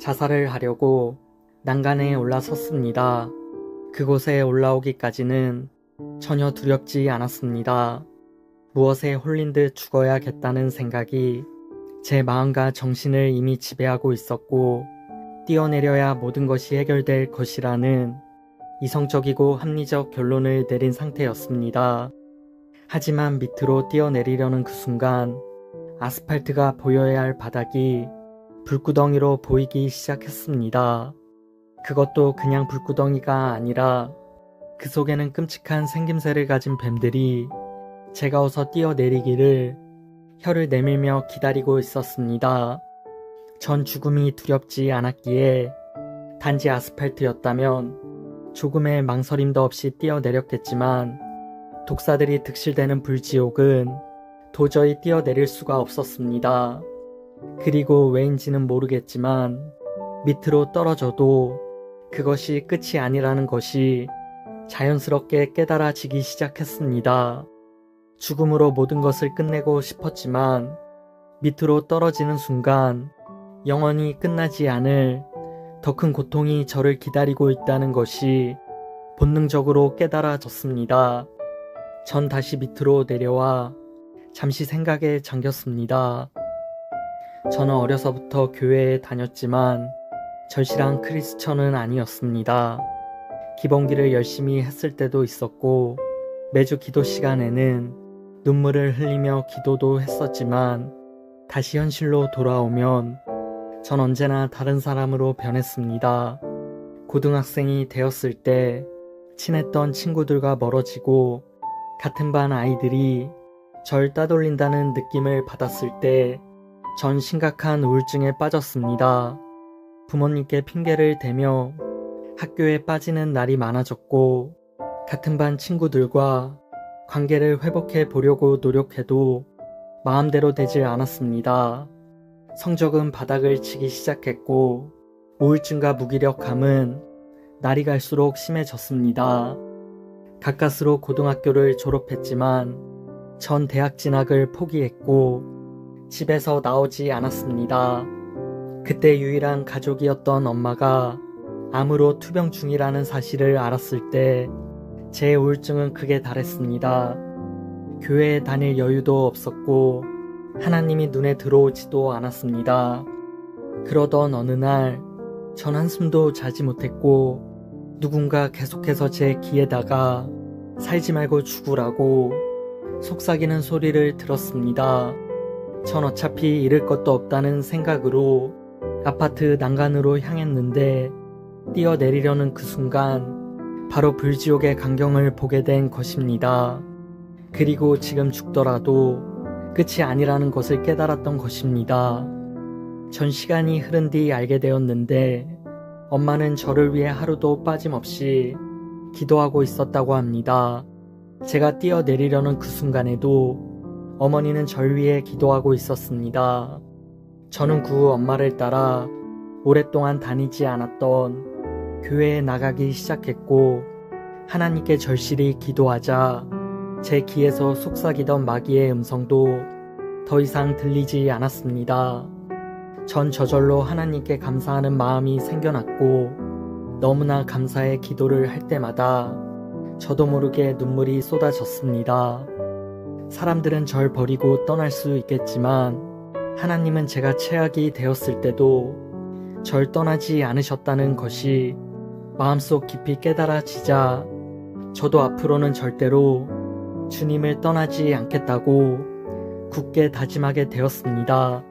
자살을 하려고 난간에 올라섰습니다. 그곳에 올라오기까지는 전혀 두렵지 않았습니다. 무엇에 홀린 듯 죽어야겠다는 생각이 제 마음과 정신을 이미 지배하고 있었고 뛰어내려야 모든 것이 해결될 것이라는 이성적이고 합리적 결론을 내린 상태였습니다. 하지만 밑으로 뛰어내리려는 그 순간 아스팔트가 보여야 할 바닥이 불구덩이로 보이기 시작했습니다. 그것도 그냥 불구덩이가 아니라 그 속에는 끔찍한 생김새를 가진 뱀들이 제가 어서 뛰어내리기를 혀를 내밀며 기다리고 있었습니다. 전 죽음이 두렵지 않았기에 단지 아스팔트였다면 조금의 망설임도 없이 뛰어내렸겠지만 독사들이 득실되는 불지옥은 도저히 뛰어내릴 수가 없었습니다. 그리고 왜인지는 모르겠지만 밑으로 떨어져도 그것이 끝이 아니라는 것이 자연스럽게 깨달아지기 시작했습니다. 죽음으로 모든 것을 끝내고 싶었지만 밑으로 떨어지는 순간 영원히 끝나지 않을 더 큰 고통이 저를 기다리고 있다는 것이 본능적으로 깨달아졌습니다. 전 다시 밑으로 내려와 잠시 생각에 잠겼습니다. 저는 어려서부터 교회에 다녔지만 절실한 크리스천은 아니었습니다. 기본기를 열심히 했을 때도 있었고 매주 기도 시간에는 눈물을 흘리며 기도도 했었지만 다시 현실로 돌아오면 전 언제나 다른 사람으로 변했습니다. 고등학생이 되었을 때 친했던 친구들과 멀어지고 같은 반 아이들이 절 따돌린다는 느낌을 받았을 때 전 심각한 우울증에 빠졌습니다. 부모님께 핑계를 대며 학교에 빠지는 날이 많아졌고 같은 반 친구들과 관계를 회복해 보려고 노력해도 마음대로 되질 않았습니다. 성적은 바닥을 치기 시작했고 우울증과 무기력함은 날이 갈수록 심해졌습니다. 가까스로 고등학교를 졸업했지만 전 대학 진학을 포기했고 집에서 나오지 않았습니다. 그때 유일한 가족이었던 엄마가 암으로 투병 중이라는 사실을 알았을 때 제 우울증은 극에 달했습니다. 교회에 다닐 여유도 없었고 하나님이 눈에 들어오지도 않았습니다. 그러던 어느 날 전 한숨도 자지 못했고 누군가 계속해서 제 귀에다가 살지 말고 죽으라고 속삭이는 소리를 들었습니다. 전 어차피 잃을 것도 없다는 생각으로 아파트 난간으로 향했는데 뛰어내리려는 그 순간 바로 불지옥의 광경을 보게 된 것입니다. 그리고 지금 죽더라도 끝이 아니라는 것을 깨달았던 것입니다. 전 시간이 흐른 뒤 알게 되었는데 엄마는 저를 위해 하루도 빠짐없이 기도하고 있었다고 합니다. 제가 뛰어내리려는 그 순간에도 어머니는 절 위해 기도하고 있었습니다. 저는 그 엄마를 따라 오랫동안 다니지 않았던 교회에 나가기 시작했고 하나님께 절실히 기도하자 제 귀에서 속삭이던 마귀의 음성도 더 이상 들리지 않았습니다. 전 저절로 하나님께 감사하는 마음이 생겨났고 너무나 감사의 기도를 할 때마다 저도 모르게 눈물이 쏟아졌습니다. 사람들은 절 버리고 떠날 수 있겠지만 하나님은 제가 최악이 되었을 때도 절 떠나지 않으셨다는 것이 마음속 깊이 깨달아지자 저도 앞으로는 절대로 주님을 떠나지 않겠다고 굳게 다짐하게 되었습니다.